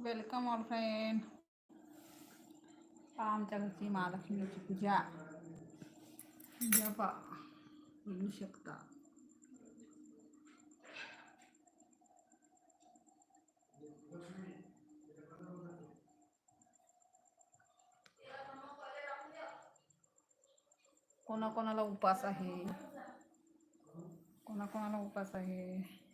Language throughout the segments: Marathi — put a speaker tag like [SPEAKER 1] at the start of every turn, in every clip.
[SPEAKER 1] वेलकम ऑल फ्रेंड आमच्या घरची महालक्ष्मीची पूजा पूजा पा बघू शकता कोणाकोणाला उपास आहे कोणाकोणाला उपास आहे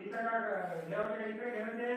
[SPEAKER 2] इथं का देवाच्या इकडे घेऊन दे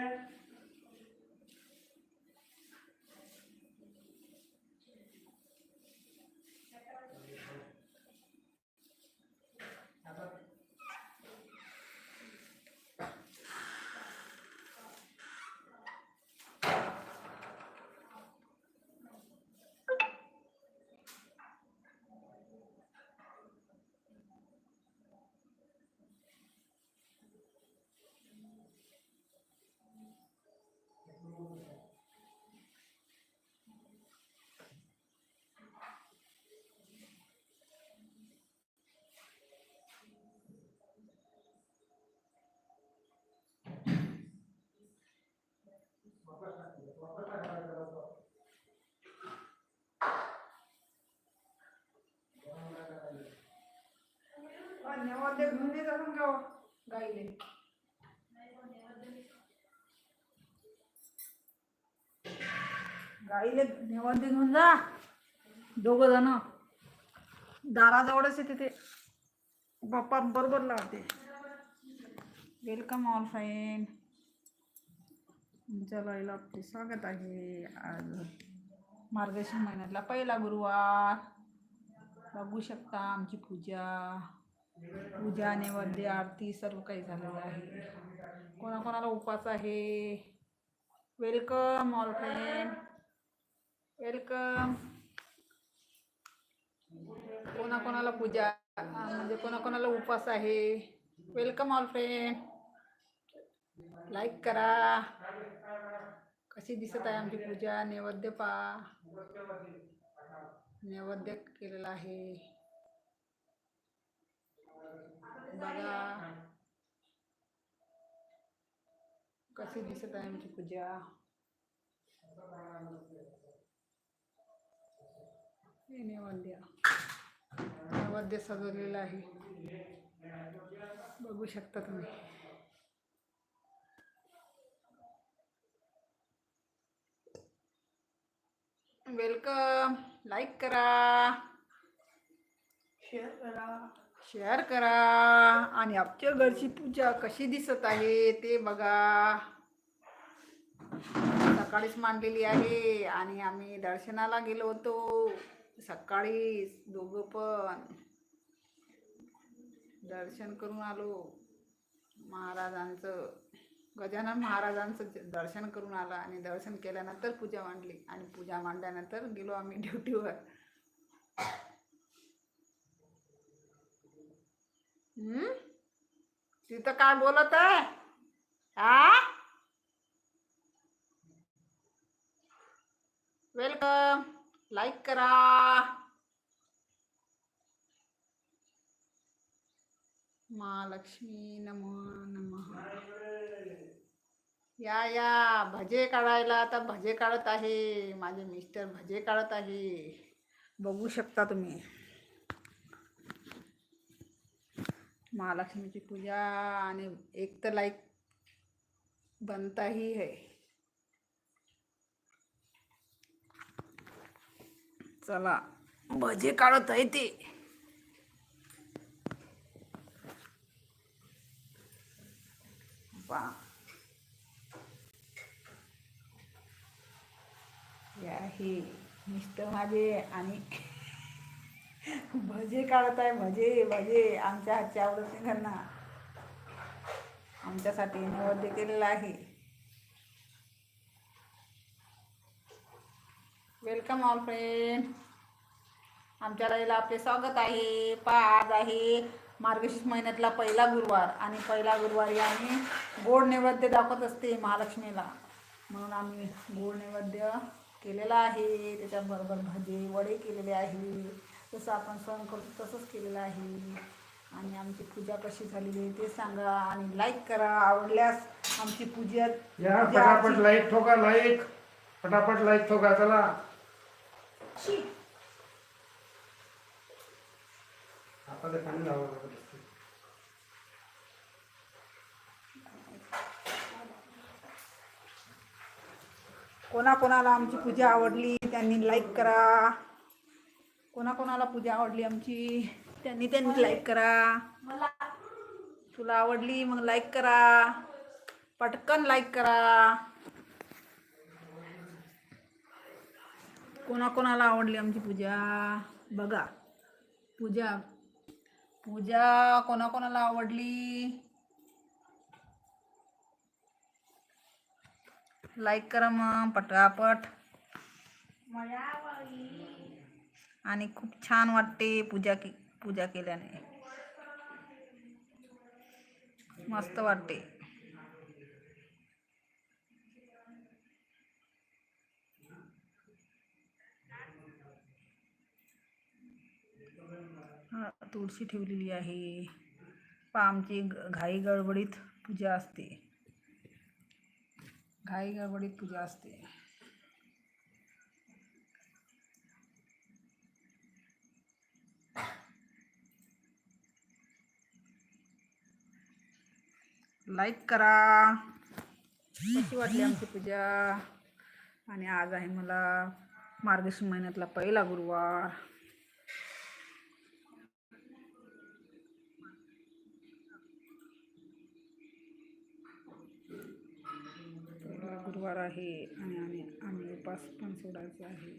[SPEAKER 1] दे गाईले. गाईले नैवेद्य घेऊन जा. दोघ जण. दाराजवळच येते ते बाप्पा बरोबर लावते. वेलकम ऑल फ्रेंड तुमच्या लाईला आपले स्वागत आहे आज. मार्गशीर्ष महिन्यातला पहिला गुरुवार. बघू शकता आमची पूजा. पूजा नैवेद्य आरती सर्व काही झालेलं आहे. कोणाकोणाला उपवास आहे? वेलकम ऑल फ्रेंड वेलकम कोणाकोणाला पूजा म्हणजे कोणाकोणाला उपवास आहे? वेलकम ऑल फ्रेंड लाईक करा. कशी दिसत आहे आमची पूजा? नैवेद्य पा. नैवेद्य केलेला आहे बघा कशी दिसत आहे आमची पूजा नैवेद्य नैवेद्य सजवलेलं आहे बघू शकता तुम्ही वेलकम लाईक करा.
[SPEAKER 3] शेअर करा.
[SPEAKER 1] शेअर करा. आणि आमच्या घरची पूजा कशी दिसत आहे ते बघा. सकाळीच मांडलेली आहे आणि आम्ही दर्शनाला गेलो होतो. सकाळी दोघं पण दर्शन करून आलो. महाराजांचं गजानन महाराजांचं दर्शन करून आलं आणि दर्शन केल्यानंतर पूजा मांडली आणि पूजा मांडल्यानंतर गेलो आम्ही ड्युटीवर. हम्म? तिथं काय बोलत आहे? हा वेलकम. लाईक करा. महालक्ष्मी नम नमः. या या. भजे काढायला आता भजे काढत आहे. माझे मिस्टर भजे काढत आहे. बघू शकता तुम्ही. महालक्ष्मीची पूजा आणि एक तर लाईक बनताही है चला. भजे काढत आहे ते. पहा हे आहे मिस्टर माझे आणि भजे काढत आहे भजे भजे. आमच्या हातच्या आवडत त्यांना. आमच्यासाठी नैवेद्य केलेला आहे. वेलकम ऑल फ्रेंड आमच्या राईला आपले स्वागत आहे. पा आज आहे मार्गशीर्ष महिन्यातला पहिला गुरुवार आणि पहिला गुरुवारी आम्ही गोड नैवेद्य दाखवत असते महालक्ष्मीला. म्हणून आम्ही गोड नैवेद्य केलेला आहे. त्याच्याबरोबर भजे वडे केलेले आहे. जसं आपण सण करतो तसंच केलेलं आहे. आणि आमची पूजा कशी झालेली आहे ते सांगा आणि लाईक करा. आवडल्यास आमची पूजा
[SPEAKER 2] या लाईक ठोका लाईक फटाफट लाईक ठोका चला. पाणी लागत असते.
[SPEAKER 1] कोणाकोणाला आमची पूजा आवडली त्यांनी लाईक करा. कोणाकोणाला पूजा आवडली आमची त्यांनी त्यांनी लाईक करा. तुला आवडली मग लाईक करा. पटकन लाईक करा. कोणाकोणाला आवडली आमची पूजा? बघा. पूजा. पूजा कोणाकोणाला आवडली? लाईक करा मग पटापट. आणि खूप छान वाटते पूजा की पूजा केल्याने. मस्त वाटते हा, तुळशी ठेवलेली आहे. पामची घाई गडबडीत पूजा असते. घाई गडबडीत पूजा असते. लाईक करा. कशी वाटली आमची पूजा? आणि आज आहे मला मार्गशीर्ष महिन्यातला पहिला गुरुवार. पहिला आहे आणि आम्ही आम्ही उपास पण सोडायचा आहे.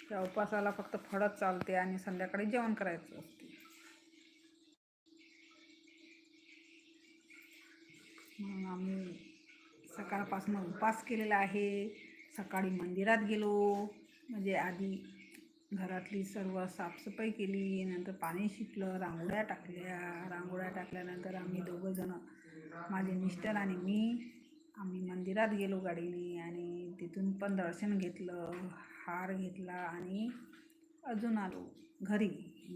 [SPEAKER 1] त्या उपासाला फक्त फळच चालते आणि संध्याकाळी जेवण करायचं असते. मग आम्ही सकाळपासून उपास केलेला आहे. सकाळी मंदिरात गेलो. म्हणजे आधी घरातली सर्व साफसफाई केली नंतर पाणी शिकलं रांगोळ्या टाकल्या. रांगोळ्या टाकल्यानंतर आम्ही दोघंजणं माझे मिस्टर आणि मी आम्ही मंदिरात गेलो गाडीने आणि तिथून पण दर्शन घेतलं हार घेतला आणि अजून आलो घरी.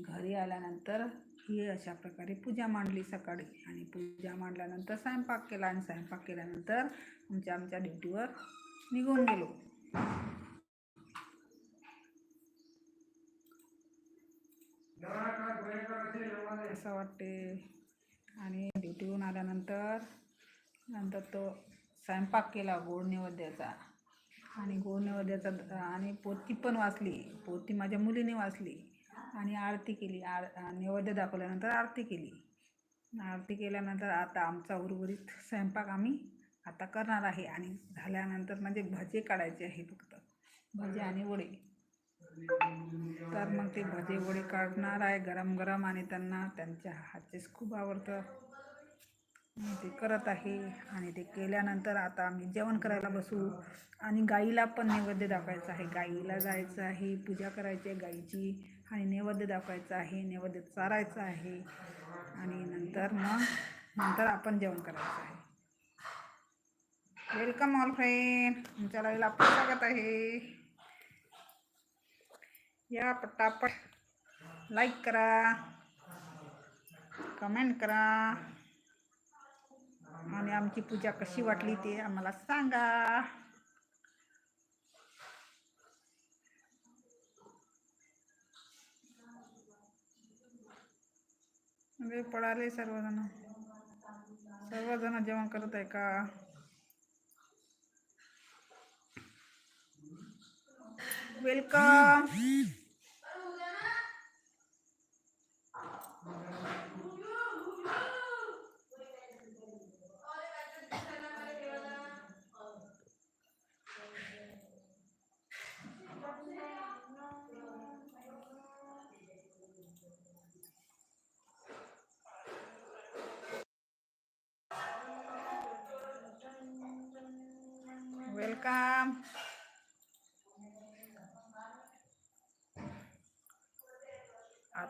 [SPEAKER 1] घरी आल्यानंतर ही अशा प्रकारे पूजा मांडली सकाळी आणि पूजा मांडल्यानंतर स्वयंपाक केला आणि स्वयंपाक केल्यानंतर आमच्या आमच्या ड्युटीवर निघून गेलो. असं वाटते. आणि ड्युटीहून आल्यानंतर नंतर तो स्वयंपाक केला गोड नैवेद्याचा. आणि गोड नैवेद्याचा आणि पोती पण वाचली. पोती माझ्या मुलीने वाचली. आणि आरती केली. आर नैवेद्य दाखवल्यानंतर आरती केली. आरती केल्यानंतर आता आमचा उर्वरित स्वयंपाक आम्ही आता करणार आहे आणि झाल्यानंतर म्हणजे भजे काढायचे आहे फक्त. भजे आणि वडे. तर मग ते भजे वडे काढणार आहे गरम गरम आणि त्यांना त्यांच्या हातचेच खूप आवडतं. मी ते करत आहे आणि ते केल्यानंतर आता आम्ही जेवण करायला बसू. आणि गाईला पण नैवेद्य दाखवायचं आहे. गाईला जायचं आहे पूजा करायची आहे गाईची आणि नैवेद्य दाखवायचं आहे नैवेद्य चारायचं आहे. आणि नंतर मग नंतर आपण जेवण करायचं आहे. Welcome all friend. तुमच्या लाईव्हला आपलं स्वागत आहे. या पटापट लाईक करा कमेंट करा. आणि आमची पूजा कशी वाटली ते आम्हाला सांगा. पडाले सर्वजण. सर्वजण जेवण करत आहे का? वेलकम वेलकम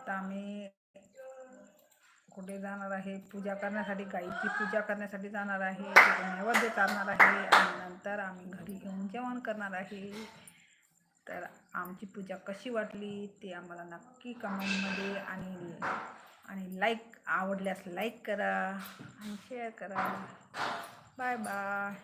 [SPEAKER 1] आता आम्ही कुठे जाणार आहे? पूजा करण्यासाठी गाईची पूजा करण्यासाठी जाणार आहे. तिथे नैवेद्य चालणार आहे. आणि नंतर आम्ही घरी घेऊन जेवण करणार आहे. तर आमची पूजा कशी वाटली ते आम्हाला नक्की कमेंटमध्ये आणि आणि लाईक आवडल्यास लाईक करा आणि शेअर करा. Bye bye